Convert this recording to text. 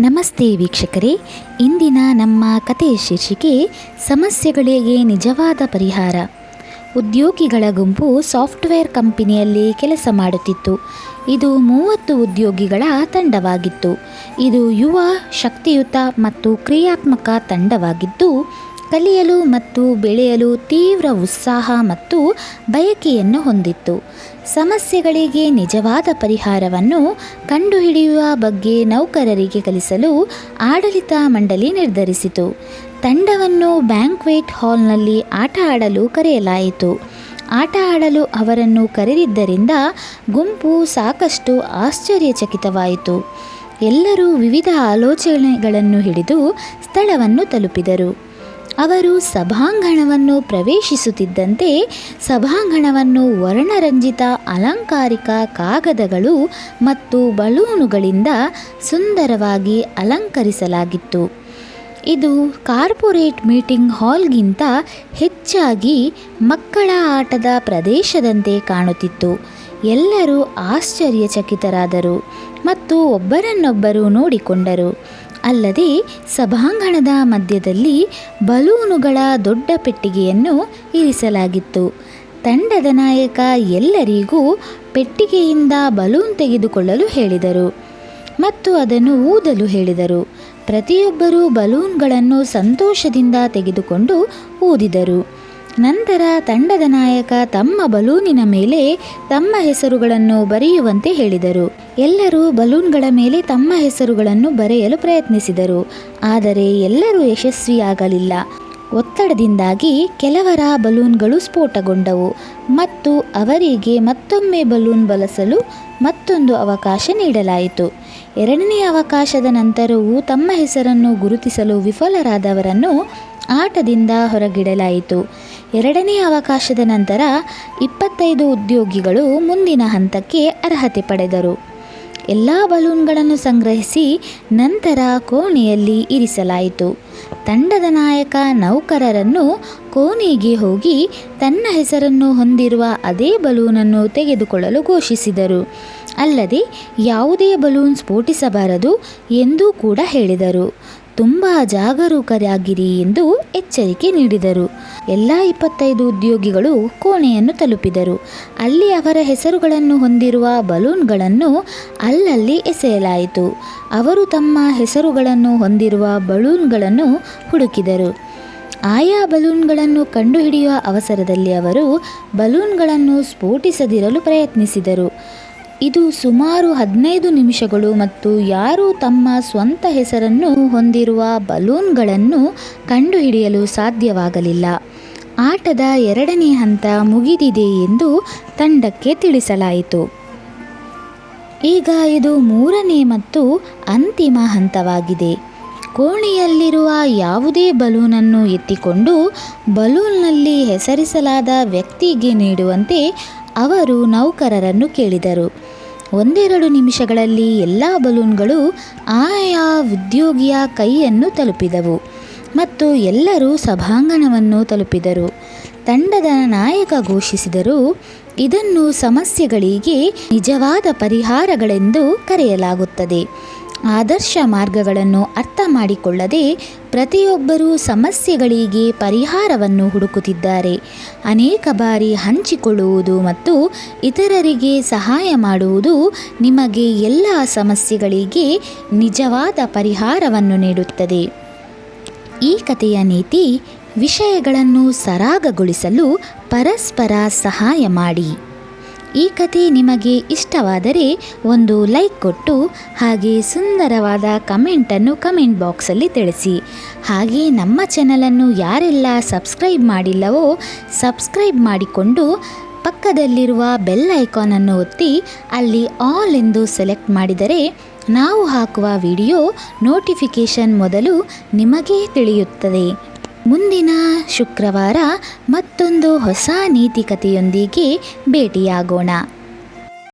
ನಮಸ್ತೆ ವೀಕ್ಷಕರೇ. ಇಂದಿನ ನಮ್ಮ ಕಥೆಯ ಶೀರ್ಷಿಕೆ ಸಮಸ್ಯೆಗಳಿಗೆ ನಿಜವಾದ ಪರಿಹಾರ? ಉದ್ಯೋಗಿಗಳ ಗುಂಪು ಸಾಫ್ಟ್ವೇರ್ ಕಂಪನಿಯಲ್ಲಿ ಕೆಲಸ ಮಾಡುತ್ತಿತ್ತು. ಇದು ಮೂವತ್ತು ಉದ್ಯೋಗಿಗಳ ತಂಡವಾಗಿತ್ತು. ಇದು ಯುವ, ಶಕ್ತಿಯುತ ಮತ್ತು ಕ್ರಿಯಾತ್ಮಕ ತಂಡವಾಗಿದ್ದು, ಕಲಿಯಲು ಮತ್ತು ಬೆಳೆಯಲು ತೀವ್ರ ಉತ್ಸಾಹ ಮತ್ತು ಬಯಕೆಯನ್ನು ಹೊಂದಿತ್ತು. ಸಮಸ್ಯೆಗಳಿಗೆ ನಿಜವಾದ ಪರಿಹಾರವನ್ನು ಕಂಡುಹಿಡಿಯುವ ಬಗ್ಗೆ ನೌಕರರಿಗೆ ಕಲಿಸಲು ಆಡಳಿತ ಮಂಡಳಿ ನಿರ್ಧರಿಸಿತು. ತಂಡವನ್ನು ಬ್ಯಾಂಕ್ವೆಟ್ ಹಾಲ್ನಲ್ಲಿ ಆಟ ಆಡಲು ಕರೆಯಲಾಯಿತು. ಆಟ ಆಡಲು ಅವರನ್ನು ಕರೆದಿದ್ದರಿಂದ ಗುಂಪು ಸಾಕಷ್ಟು ಆಶ್ಚರ್ಯಚಕಿತವಾಯಿತು. ಎಲ್ಲರೂ ವಿವಿಧ ಆಲೋಚನೆಗಳನ್ನು ಹಿಡಿದು ಸ್ಥಳವನ್ನು ತಲುಪಿದರು. ಅವರು ಸಭಾಂಗಣವನ್ನು ಪ್ರವೇಶಿಸುತ್ತಿದ್ದಂತೆ ಸಭಾಂಗಣವನ್ನು ವರ್ಣರಂಜಿತ ಅಲಂಕಾರಿಕ ಕಾಗದಗಳು ಮತ್ತು ಬಲೂನುಗಳಿಂದ ಸುಂದರವಾಗಿ ಅಲಂಕರಿಸಲಾಗಿತ್ತು. ಇದು ಕಾರ್ಪೊರೇಟ್ ಮೀಟಿಂಗ್ ಹಾಲ್ಗಿಂತ ಹೆಚ್ಚಾಗಿ ಮಕ್ಕಳ ಆಟದ ಪ್ರದೇಶದಂತೆ ಕಾಣುತ್ತಿತ್ತು. ಎಲ್ಲರೂ ಆಶ್ಚರ್ಯಚಕಿತರಾದರು ಮತ್ತು ಒಬ್ಬರನ್ನೊಬ್ಬರು ನೋಡಿಕೊಂಡರು. ಅಲ್ಲದೆ ಸಭಾಂಗಣದ ಮಧ್ಯದಲ್ಲಿ ಬಲೂನುಗಳ ದೊಡ್ಡ ಪೆಟ್ಟಿಗೆಯನ್ನು ಇರಿಸಲಾಗಿತ್ತು. ತಂಡದ ನಾಯಕ ಎಲ್ಲರಿಗೂ ಪೆಟ್ಟಿಗೆಯಿಂದ ಬಲೂನ್ ತೆಗೆದುಕೊಳ್ಳಲು ಹೇಳಿದರು ಮತ್ತು ಅದನ್ನು ಊದಲು ಹೇಳಿದರು. ಪ್ರತಿಯೊಬ್ಬರೂ ಬಲೂನ್ಗಳನ್ನು ಸಂತೋಷದಿಂದ ತೆಗೆದುಕೊಂಡು ಊದಿದರು. ನಂತರ ತಂಡದ ನಾಯಕ ತಮ್ಮ ಬಲೂನಿನ ಮೇಲೆ ತಮ್ಮ ಹೆಸರುಗಳನ್ನು ಬರೆಯುವಂತೆ ಹೇಳಿದರು. ಎಲ್ಲರೂ ಬಲೂನ್ಗಳ ಮೇಲೆ ತಮ್ಮ ಹೆಸರುಗಳನ್ನು ಬರೆಯಲು ಪ್ರಯತ್ನಿಸಿದರು. ಆದರೆ ಎಲ್ಲರೂ ಯಶಸ್ವಿಯಾಗಲಿಲ್ಲ. ಒತ್ತಡದಿಂದಾಗಿ ಕೆಲವರ ಬಲೂನ್ಗಳು ಸ್ಫೋಟಗೊಂಡವು ಮತ್ತು ಅವರಿಗೆ ಮತ್ತೊಮ್ಮೆ ಬಲೂನ್ ಬಳಸಲು ಮತ್ತೊಂದು ಅವಕಾಶ ನೀಡಲಾಯಿತು. ಎರಡನೇ ಅವಕಾಶದ ನಂತರವೂ ತಮ್ಮ ಹೆಸರನ್ನು ಗುರುತಿಸಲು ವಿಫಲರಾದವರನ್ನು ಆಟದಿಂದ ಹೊರಗಿಡಲಾಯಿತು. ಎರಡನೇ ಅವಕಾಶದ ನಂತರ ಇಪ್ಪತ್ತೈದು ಉದ್ಯೋಗಿಗಳು ಮುಂದಿನ ಹಂತಕ್ಕೆ ಅರ್ಹತೆ ಪಡೆದರು. ಎಲ್ಲ ಬಲೂನ್ಗಳನ್ನು ಸಂಗ್ರಹಿಸಿ ನಂತರ ಕೋಣೆಯಲ್ಲಿ ಇರಿಸಲಾಯಿತು. ತಂಡದ ನಾಯಕ ನೌಕರರನ್ನು ಕೋಣೆಗೆ ಹೋಗಿ ತನ್ನ ಹೆಸರನ್ನು ಹೊಂದಿರುವ ಅದೇ ಬಲೂನನ್ನು ತೆಗೆದುಕೊಳ್ಳಲು ಘೋಷಿಸಿದರು. ಅಲ್ಲದೆ ಯಾವುದೇ ಬಲೂನ್ ಸ್ಫೋಟಿಸಬಾರದು ಎಂದೂ ಕೂಡ ಹೇಳಿದರು. ತುಂಬ ಜಾಗರೂಕರಾಗಿರಿ ಎಂದು ಎಚ್ಚರಿಕೆ ನೀಡಿದರು. ಎಲ್ಲ ಇಪ್ಪತ್ತೈದು ಉದ್ಯೋಗಿಗಳು ಕೋಣೆಯನ್ನು ತಲುಪಿದರು. ಅಲ್ಲಿ ಅವರ ಹೆಸರುಗಳನ್ನು ಹೊಂದಿರುವ ಬಲೂನ್ಗಳನ್ನು ಅಲ್ಲಲ್ಲಿ ಎಸೆಯಲಾಯಿತು. ಅವರು ತಮ್ಮ ಹೆಸರುಗಳನ್ನು ಹೊಂದಿರುವ ಬಲೂನ್ಗಳನ್ನು ಹುಡುಕಿದರು. ಆಯಾ ಬಲೂನ್ಗಳನ್ನು ಕಂಡುಹಿಡಿಯುವ ಅವಸರದಲ್ಲಿ ಅವರು ಬಲೂನ್ಗಳನ್ನು ಸ್ಫೋಟಿಸದಿರಲು ಪ್ರಯತ್ನಿಸಿದರು. ಇದು ಸುಮಾರು ಹದಿನೈದು ನಿಮಿಷಗಳು ಮತ್ತು ಯಾರೂ ತಮ್ಮ ಸ್ವಂತ ಹೆಸರನ್ನು ಹೊಂದಿರುವ ಬಲೂನ್ಗಳನ್ನು ಕಂಡುಹಿಡಿಯಲು ಸಾಧ್ಯವಾಗಲಿಲ್ಲ. ಆಟದ ಎರಡನೇ ಹಂತ ಮುಗಿದಿದೆ ಎಂದು ತಂಡಕ್ಕೆ ತಿಳಿಸಲಾಯಿತು. ಈಗ ಇದು ಮೂರನೇ ಮತ್ತು ಅಂತಿಮ ಹಂತವಾಗಿದೆ. ಕೋಣೆಯಲ್ಲಿರುವ ಯಾವುದೇ ಬಲೂನನ್ನು ಎತ್ತಿಕೊಂಡು ಬಲೂನ್ನಲ್ಲಿ ಹೆಸರಿಸಲಾದ ವ್ಯಕ್ತಿಗೆ ನೀಡುವಂತೆ ಅವರು ನೌಕರರನ್ನು ಕೇಳಿದರು. ಒಂದೆರಡು ನಿಮಿಷಗಳಲ್ಲಿ ಎಲ್ಲ ಬಲೂನ್ಗಳು ಆಯಾ ಉದ್ಯೋಗಿಯ ಕೈಯನ್ನು ತಲುಪಿದವು. ಮತ್ತು ಎಲ್ಲರೂ ಸಭಾಂಗಣವನ್ನು ತಲುಪಿದರು. ತಂಡದ ನಾಯಕ ಘೋಷಿಸಿದರು, ಇದನ್ನು ಸಮಸ್ಯೆಗಳಿಗೆ ನಿಜವಾದ ಪರಿಹಾರಗಳೆಂದು ಕರೆಯಲಾಗುತ್ತದೆ. ಆದರ್ಶ ಮಾರ್ಗಗಳನ್ನು ಅರ್ಥ ಮಾಡಿಕೊಳ್ಳದೆ ಪ್ರತಿಯೊಬ್ಬರೂ ಸಮಸ್ಯೆಗಳಿಗೆ ಪರಿಹಾರವನ್ನು ಹುಡುಕುತ್ತಿದ್ದಾರೆ. ಅನೇಕ ಬಾರಿ ಹಂಚಿಕೊಳ್ಳುವುದು ಮತ್ತು ಇತರರಿಗೆ ಸಹಾಯ ಮಾಡುವುದು ನಿಮಗೆ ಎಲ್ಲ ಸಮಸ್ಯೆಗಳಿಗೆ ನಿಜವಾದ ಪರಿಹಾರವನ್ನು ನೀಡುತ್ತದೆ. ಈ ಕಥೆಯ ನೀತಿ ವಿಷಯಗಳನ್ನು ಸರಾಗಗೊಳಿಸಲು ಪರಸ್ಪರ ಸಹಾಯ ಮಾಡಿ. ಈ ಕಥೆ ನಿಮಗೆ ಇಷ್ಟವಾದರೆ ಒಂದು ಲೈಕ್ ಕೊಟ್ಟು, ಹಾಗೆ ಸುಂದರವಾದ ಕಮೆಂಟನ್ನು ಕಮೆಂಟ್ ಬಾಕ್ಸಲ್ಲಿ ತಿಳಿಸಿ. ಹಾಗೆ ನಮ್ಮ ಚಾನಲನ್ನು ಯಾರೆಲ್ಲ ಸಬ್ಸ್ಕ್ರೈಬ್ ಮಾಡಿಲ್ಲವೋ, ಸಬ್ಸ್ಕ್ರೈಬ್ ಮಾಡಿಕೊಂಡು ಪಕ್ಕದಲ್ಲಿರುವ ಬೆಲ್ ಐಕಾನನ್ನು ಒತ್ತಿ, ಅಲ್ಲಿ ಆಲ್ ಎಂದು ಸೆಲೆಕ್ಟ್ ಮಾಡಿದರೆ ನಾವು ಹಾಕುವ ವಿಡಿಯೋ ನೋಟಿಫಿಕೇಷನ್ ಮೊದಲು ನಿಮಗೇ ತಿಳಿಯುತ್ತದೆ. ಮುಂದಿನ ಶುಕ್ರವಾರ ಮತ್ತೊಂದು ಹೊಸ ನೀತಿಕತೆಯೊಂದಿಗೆ ಭೇಟಿಯಾಗೋಣ.